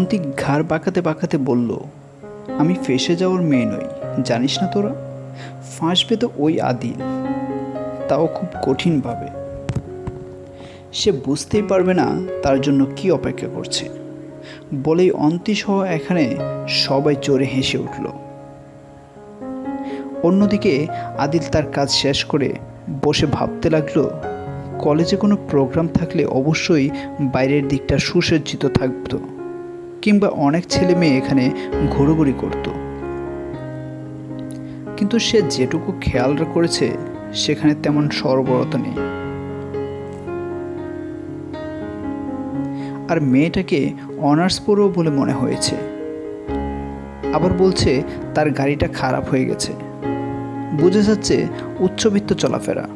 অন্তিক ঘাড় বাঁকাতে বাঁকাতে বলল, আমি ফেসে যাওয়ার মেয়ে নই, জানিস না তোরা? ফাঁসবে তো ওই আদিল। তাও খুব কঠিনভাবে। সে বুঝতেই পারবে না তার জন্য কি অপেক্ষা করছে। বলেই অন্তিসহ এখানে সবাই চড়ে হেসে উঠল। অন্যদিকে আদিল তার কাজ শেষ করে বসে ভাবতে লাগল, কলেজে কোনো প্রোগ্রাম থাকলে অবশ্যই বাইরের দিকটা সুসজ্জিত থাকতো। কিংবা অনেক ছেলে মেয়ে এখানে ঘোরাঘুরি করত। কিন্তু সে যেটুকু খেয়াল করেছে, সেখানে তেমন সরবরতা নেই। আর মেয়েটাকে অনার্স পড়েও বলে মনে হয়েছে। আবার বলছে, তার গাড়িটা খারাপ হয়ে গেছে। বুঝে যাচ্ছে, উচ্চবিত্ত চলাফেরা।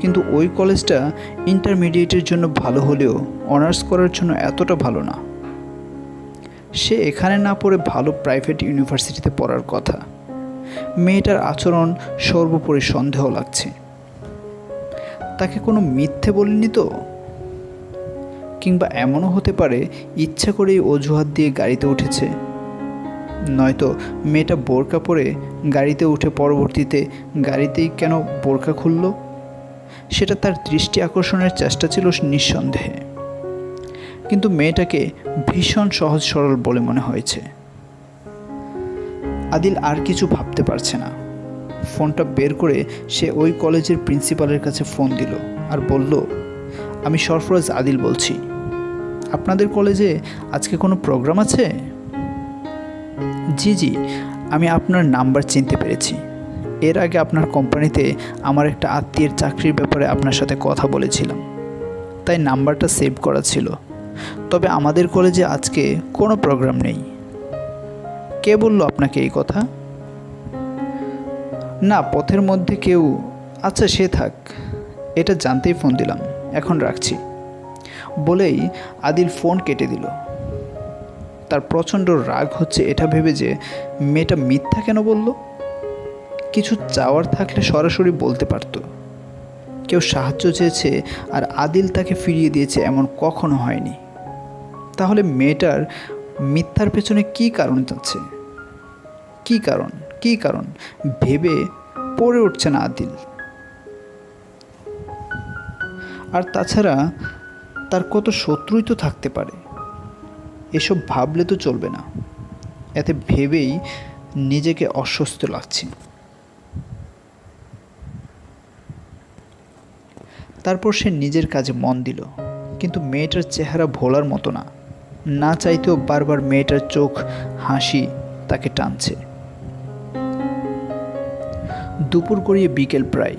কিন্তু ওই কলেজটা ইন্টারমিডিয়েটের জন্য ভালো হলেও অনার্স করার জন্য এতটা ভালো না। সে এখানে না পড়ে ভালো প্রাইভেট ইউনিভার্সিটিতে পড়ার কথা। মেয়েটার আচরণ সর্বোপরি সন্দেহ লাগছে। তাকে কোনো মিথ্যে বলিনি তো? কিংবা এমনও হতে পারে ইচ্ছা করেই অজুহাত দিয়ে গাড়িতে উঠেছে। নয়তো মেয়েটা বোরকা পরে গাড়িতে উঠে পরবর্তীতে গাড়িতেই কেন বোরকা খুলল? সেটা তার দৃষ্টি আকর্ষণের চেষ্টা ছিল নিঃসন্দেহে। কিন্তু মেয়েটাকে ভীষণ সহজ সরল বলে মনে হয়েছে। আদিল আর কিছু ভাবতে পারছে না। ফোনটা বের করে সে ওই কলেজের প্রিন্সিপালের কাছে ফোন দিল আর বলল, আমি সরফরাজ আদিল বলছি। আপনাদের কলেজে আজকে কোনো প্রোগ্রাম আছে? জি জি, আমি আপনার নাম্বার চিনতে পেরেছি। এর আগে আপনার কোম্পানিতে আমার একটা আত্মীয়ের চাকরির ব্যাপারে আপনার সাথে কথা বলেছিলাম। তাই নাম্বারটা সেভ করা ছিল। তবে আমাদের কলেজে আজকে কোনো প্রোগ্রাম নেই। কে বলল আপনাকে এই কথা? না, পথের মধ্যে কেউ। আচ্ছা সে থাক। এটা জানতেই ফোন দিলাম। এখন রাখছি। বলেই আদিল ফোন কেটে দিল। তার প্রচণ্ড রাগ হচ্ছে এটা ভেবে যে মেয়েটা মিথ্যা কেন বলল? কিছু চাওয়ার থাকলে সরাসরি বলতে পারতো। কেউ সাহায্য চেয়েছে আর আদিল তাকে ফিরিয়ে দিয়েছে এমন কখনো হয়নি। তাহলে মেয়েটার মিথ্যার পেছনে কি কারণ যাচ্ছে? কি কারণ? কি কারণ? ভেবে পড়ে উঠছে না আদিল। আর তাছাড়া তার কত শত্রুই তো থাকতে পারে। এসব ভাবলে তো চলবে না। এতে ভেবেই নিজেকে অস্বস্ত লাগছে। তারপর সে নিজের কাজে মন দিল, কিন্তু মেয়েটার চেহারা ভোলার মতো না। না চাইতেও বারবার মেয়েটার চোখ হাসি তাকে টানছে। দুপুর গড়িয়ে বিকেল প্রায়।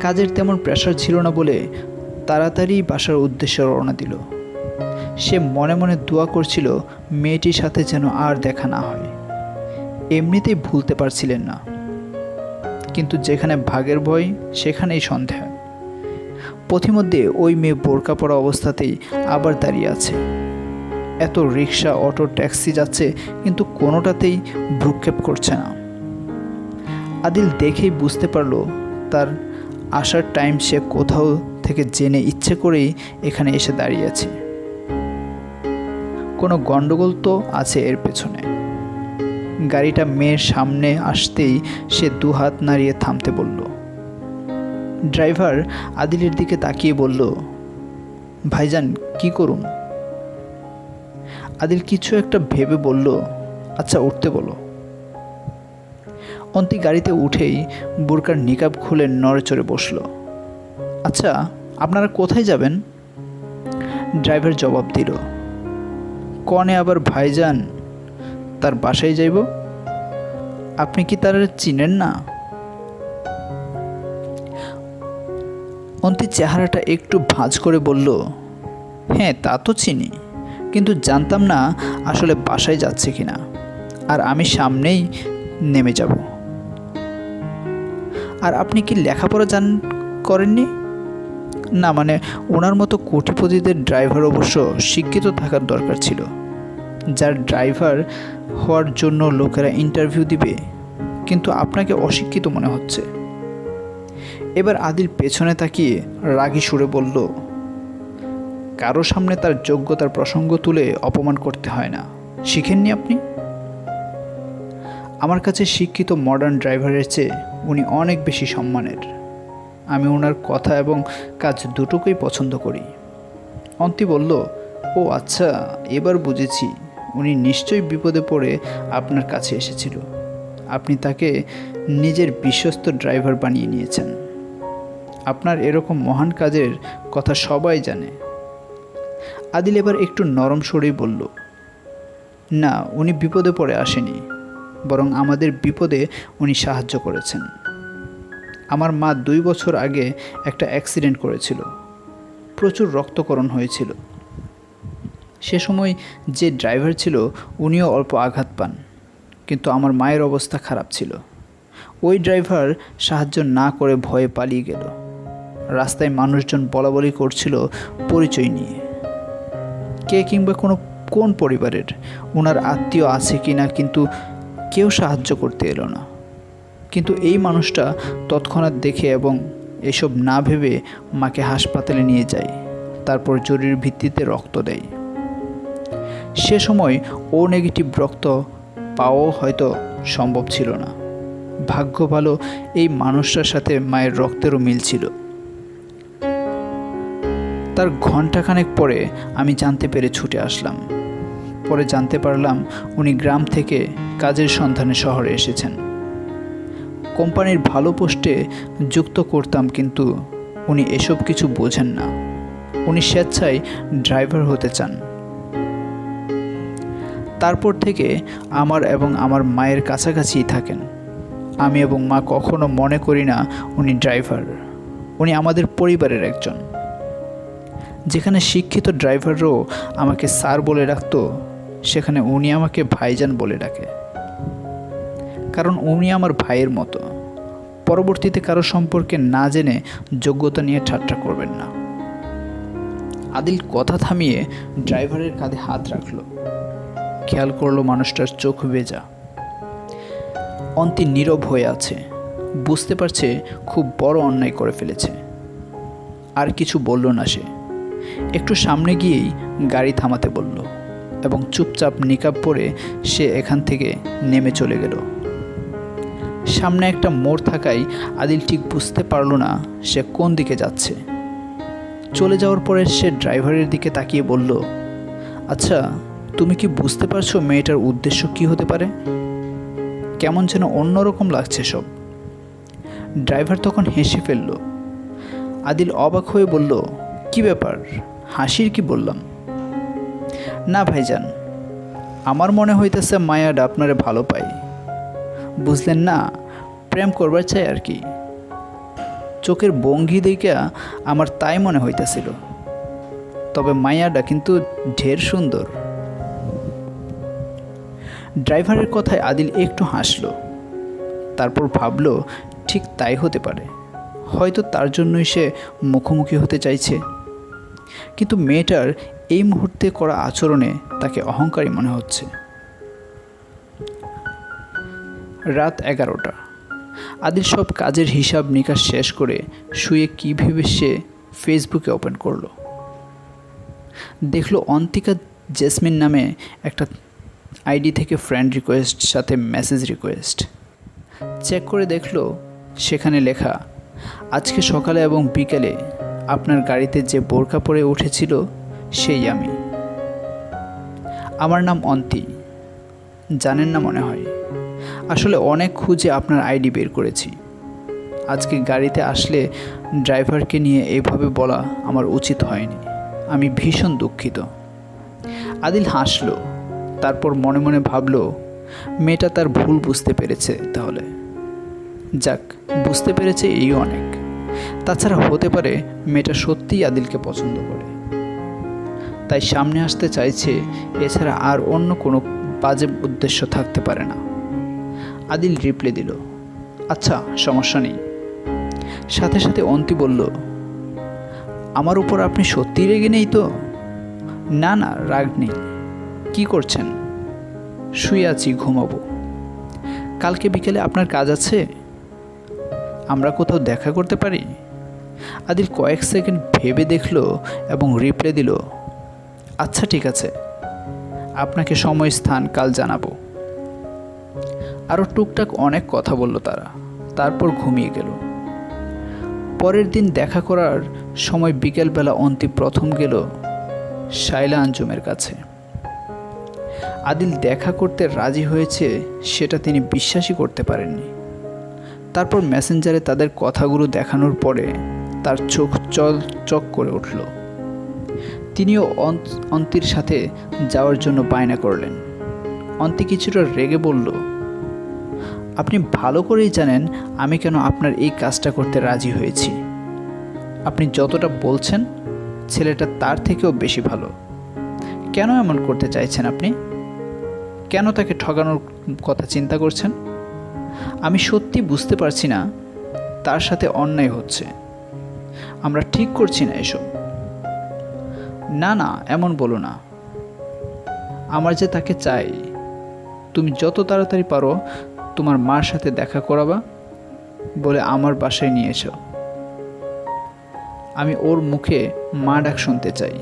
কাজের তেমন প্রেশার ছিল না বলে তাড়াতাড়ি বাসার উদ্দেশ্যে রওনা দিল। সে মনে মনে দোয়া করছিল মেয়েটির সাথে যেন আর দেখা না হয়। এমনিতেই ভুলতে পারছিলেন না। কিন্তু যেখানে ভাগের ভয়, সেখানেই সন্দেহ। পথিমধ্যে ওই মেয়ে বোরকা পড়া অবস্থাতেই আবার দাঁড়িয়ে আছে। এত রিক্সা অটো, ট্যাক্সি যাচ্ছে, কিন্তু কোনোটাতেই ভ্রুক্ষেপ করছে না। আদিল দেখেই বুঝতে পারল তার আসার টাইম সে কোথাও থেকে জেনে ইচ্ছে করেই এখানে এসে দাঁড়িয়ে আছে। কোনো গণ্ডগোল তো আছে এর পেছনে। গাড়িটা মেয়ের সামনে আসতেই সে দু হাত নাড়িয়ে থামতে বলল ড্রাইভার আদিলের দিকে তাকিয়ে বলল, ভাইজান, কি করুন? আদিল কিছু একটা ভেবে বলল আচ্ছা উঠতে বলো। অন্তি গাড়িতে উঠেই বোরকার নিকাব খুলে নড়ে চড়ে বসল আচ্ছা আপনারা কোথায় যাবেন? ড্রাইভার জবাব দিল, কনে আবার ভাইজান, তার বাসায় যাইব? আপনি কি তার চিনেন না? অন্তির চেহারাটা একটু ভাঁজ করে বলল হ্যাঁ তা তো চিনি, কিন্তু জানতাম না আসলে বাসায় যাচ্ছে কিনা আর আমি সামনেই নেমে যাব। আর আপনি কি লেখাপড়া জান, করেননি? না মানে ওনার মতো কোটিপতিদের ড্রাইভার অবশ্য শিক্ষিত থাকার দরকার ছিল। যার ড্রাইভার হওয়ার জন্য লোকেরা ইন্টারভিউ দিবে, কিন্তু আপনাকে অশিক্ষিত মনে হচ্ছে। এবার আদিল পেছনে তাকিয়ে রাগী সুরে বলল, কারও সামনে তার যোগ্যতার প্রসঙ্গ তুলে অপমান করতে হয় না। শিখেননি আপনি? আমার কাছে শিক্ষিত মডার্ন ড্রাইভারের চেয়ে উনি অনেক বেশি সম্মানের। আমি ওনার কথা এবং কাজ দুটোকেই পছন্দ করি। অন্তি বলল, ও আচ্ছা এবার বুঝেছি। উনি নিশ্চয়ই বিপদে পড়ে আপনার কাছে এসেছিল। আপনি তাকে নিজের বিশ্বস্ত ড্রাইভার বানিয়ে নিয়েছেন। আপনার এরকম মহান কাজের কথা সবাই জানে। আদিল এবার একটু নরম সরেই বলল, না, উনি বিপদে পড়ে আসেনি, বরং আমাদের বিপদে উনি সাহায্য করেছেন। আমার মা দুই বছর আগে একটা অ্যাক্সিডেন্ট করেছিল, প্রচুর রক্তকরণ হয়েছিল। সে সময় যে ড্রাইভার ছিল, উনিও অল্প আঘাত পান, কিন্তু আমার মায়ের অবস্থা খারাপ ছিল। ওই ড্রাইভার সাহায্য না করে ভয়ে পালিয়ে গেল। রাস্তায় মানুষজন বলাবলি করছিল পরিচয় নিয়ে। কে কিংবা কোনো, কোন পরিবারের? ওনার আত্মীয় আছে কি না কিন্তু কেউ সাহায্য করতে এলো না। কিন্তু এই মানুষটা তৎক্ষণাৎ দেখে এবং এসব না ভেবে মাকে হাসপাতালে নিয়ে যায়, তারপর জরুরি ভিত্তিতে রক্ত দেয়। সে সময় ও নেগেটিভ রক্ত পাওয়াও হয়তো সম্ভব ছিল না। ভাগ্য ভালো এই মানুষটার সাথে মায়ের রক্তেরও মিল ছিল। তার ঘন্টাখানেক পরে আমি জানতে পেরে ছুটে আসলাম। পরে জানতে পারলাম উনি গ্রাম থেকে কাজের সন্ধানে শহরে এসেছেন। কোম্পানির ভালো পোস্টে যুক্ত করতাম কিন্তু উনি এসব কিছু বোঝেন না। উনি স্বেচ্ছায় ড্রাইভার হতে চান। তারপর থেকে আমার এবং আমার মায়ের কাছাকাছিই থাকেন। আমি এবং মা কখনো মনে করি না উনি ড্রাইভার। উনি আমাদের পরিবারের একজন। যেখানে শিক্ষিত ড্রাইভারও আমাকে স্যার বলে ডাকতো সেখানে উনি আমাকে ভাইজান বলে ডাকে। কারণ উনি আমার ভাইয়ের মতো। পরবর্তীতে কারও সম্পর্কে না জেনে যোগ্যতা নিয়ে ঠাট্টা করবেন না। আদিল কথা থামিয়ে ড্রাইভারের কাঁধে হাত রাখল। খেয়াল করল মানুষটার চোখ ভেজা। অন্তি নীরব হয়ে আছে। বুঝতে পারছে খুব বড় অন্যায় করে ফেলেছে। আর কিছু বলল না সে। একটু সামনে গিয়েই গাড়ি থামাতে বলল এবং চুপচাপ নিকাব পরে সে এখান থেকে নেমে চলে গেল। সামনে একটা মোড় থাকায় আদিল ঠিক বুঝতে পারল না সে কোন দিকে যাচ্ছে। চলে যাওয়ার পরে সে ড্রাইভারের দিকে তাকিয়ে বলল আচ্ছা তুমি কি বুঝতে পারছ মেয়েটার উদ্দেশ্য কি হতে পারে? কেমন যেন অন্যরকম লাগছে সব। ড্রাইভার তখন হেসে ফেলল। আদিল অবাক হয়ে বলল কি ব্যাপার? হাসির কি বললাম? না ভাইজান, আমার মনে হইতেছে মায়াড আপনারে ভালো পাই। বুঝলেন না, প্রেম করবার চাই আর কি। চোখের বঙ্গি দেখা আমার তাই মনে হইতেছিল। তবে মায়াডা কিন্তু ঢের সুন্দর। ড্রাইভারের কথায় আদিল একটু হাসলো। তারপর ভাবল, ঠিক তাই হতে পারে। হয়তো তার জন্যই সে মুখোমুখি হতে চাইছে। কিন্তু মেয়েটার এই মুহূর্তে করা আচরণে তাকে অহংকারী মনে হচ্ছে। রাত এগারোটা। আদির সব কাজের হিসাব নিকাশ শেষ করে শুয়ে কী ভেবে সে ফেসবুকে ওপেন করল। দেখল অন্তিকা জেসমিন নামে একটা আইডি থেকে ফ্রেন্ড রিকোয়েস্ট সাথে মেসেজ রিকোয়েস্ট চেক করে দেখল সেখানে লেখা, আজকে সকালে এবং বিকেলে আপনার গাড়িতে যে বোরকা পরে উঠেছিল, সেই আমি। আমার নাম অন্তি। জানেন না মনে হয়। আসলে অনেক খুঁজে আপনার আইডি বের করেছি। আজকে গাড়িতে আসলে ড্রাইভারকে নিয়ে এইভাবে বলা আমার উচিত হয়নি। আমি ভীষণ দুঃখিত। আদিল হাসলো, তারপর মনে মনে ভাবলো, মেয়েটা তার ভুল বুঝতে পেরেছে তাহলে। যাক, বুঝতে পেরেছে এই অনেক। তাছাড়া হতে পারে মেয়েটা সত্যিই আদিলকে পছন্দ করে। তাই সামনে আসতে চাইছে, এছাড়া আর অন্য কোনো বাজে উদ্দেশ্য থাকতে পারে না। আদিল রিপ্লে দিল আচ্ছা সমস্যা নেই। সাথে সাথে অন্তি বলল, আমার উপর আপনি সত্যিই রেগে নেই তো? না না, রাগ নেই। কি করছেন? শুয়ে আছি, ঘুমাবো। কালকে বিকেলে আপনার কাজ আছে? আমরা কোথাও দেখা করতে পারি? আদিল কয়েক সেকেন্ড ভেবে দেখল এবং রিপ্লে দিল আচ্ছা ঠিক আছে। আপনাকে সময় স্থান কাল জানাব। আরও টুকটাক অনেক কথা বলল তারা। তারপর ঘুমিয়ে গেল। পরের দিন দেখা করার সময় বিকেলবেলা অন্তি প্রথম গেল শাইলা আঞ্জুমের কাছে। আদিল দেখা করতে রাজি হয়েছে সেটা তিনি বিশ্বাসই করতে পারেননি। তারপর মেসেঞ্জারে তাদের কথাগুলো দেখানোর পরে তার চোখ চল চক করে উঠল। তিনিও অন্ত- অন্তির সাথে যাওয়ার জন্য বায়না করলেন। অন্তি কিছুটা রেগে বলল, আপনি ভালো করেই জানেন আমি কেন আপনার এই কাজটা করতে রাজি হয়েছি। আপনি যতটা বলছেন, ছেলেটা তার থেকেও বেশি ভালো। কেন এমন করতে চাইছেন আপনি? কেন তাকে ঠকানোর কথা চিন্তা করছেন? আমি সত্যি বুঝতে পারছি না, তার সাথে অন্যায় হচ্ছে। আমরা ঠিক করছি না এসব। না না, এমন বলো না। আমার যে তাকে চাই, তুমি যত তাড়াতাড়ি পারো তোমার মার সাথে দেখা করাবা বলে আমার বাসায় নিয়ে এসো। আমি ওর মুখে মা ডাক শুনতে চাই,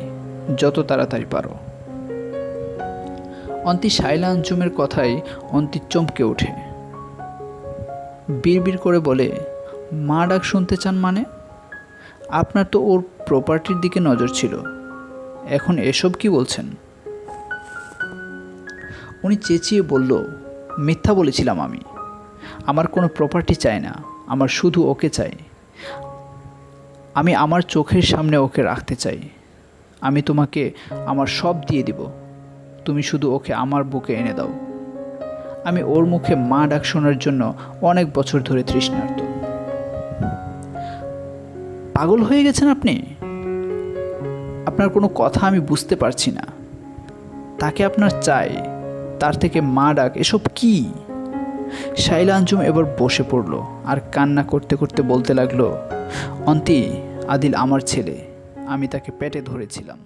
যত তাড়াতাড়ি পারো। অন্তি শাইলা আঞ্জুমের কথাই অন্তি চমকে ওঠে। বিড়বিড় করে বলে, মা ডাক শুনতে চান মানে? আপনার তো ওর প্রপার্টির দিকে নজর ছিল। এখন এসব কি বলছেন? উনি চেঁচিয়ে বলল, মিথ্যা বলেছিলাম আমি। আমার কোনো প্রপার্টি চাই না। আমার শুধু ওকে চাই। আমি আমার চোখের সামনে ওকে রাখতে চাই। আমি তোমাকে আমার সব দিয়ে দিব। তুমি শুধু ওকে আমার বুকে এনে দাও। আমি ওর মুখে মা ডাক শোনার জন্য অনেক বছর ধরে তৃষ্ণার্ত। পাগল হয়ে গেছেন আপনি? আপনার কোনো কথা আমি বুঝতে পারছি না। তাকে আপনার চাই, তার থেকে মা ডাক, এসব কি? শাইলা আঞ্জুম এবার বসে পড়ল আর কান্না করতে করতে বলতে লাগল, অন্তি, আদিল আমার ছেলে, আমি তাকে পেটে ধরেছিলাম।